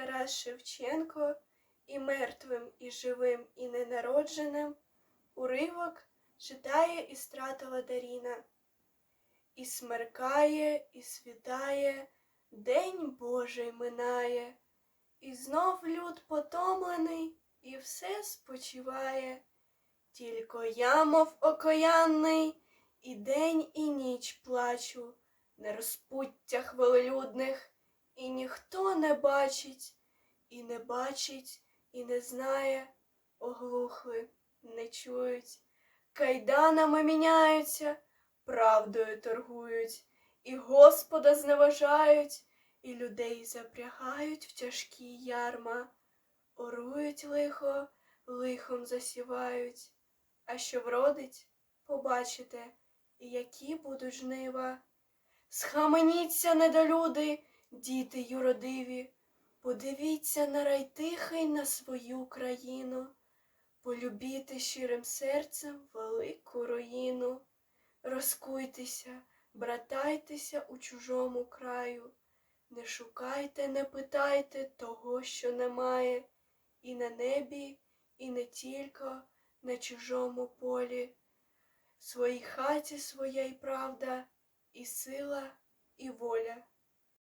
Тарас Шевченко, і мертвим, і живим, і ненародженим уривок читає і стратила Даріна. І смеркає, і світає, День Божий минає, і знов люд потомлений, і все спочиває. Тільки я, мов окоянний, і день, і ніч плачу на розпуттях велелюдних, і ніхто не бачить, і не бачить, і не знає, оглухли, не чують, кайданами міняються, правдою торгують, і Господа зневажають, і людей запрягають в тяжкі ярма, орують лихо, лихом засівають, а що вродить, побачите, і які будуть жнива. Схаменіться, недолюди, діти юродиві, подивіться на рай на свою країну, полюбіте щирим серцем велику руїну, розкуйтеся, братайтеся у чужому краю, не шукайте, не питайте того, що немає, і на небі, і не тільки на чужому полі. В своїй хаті своя й правда, і сила, і воля.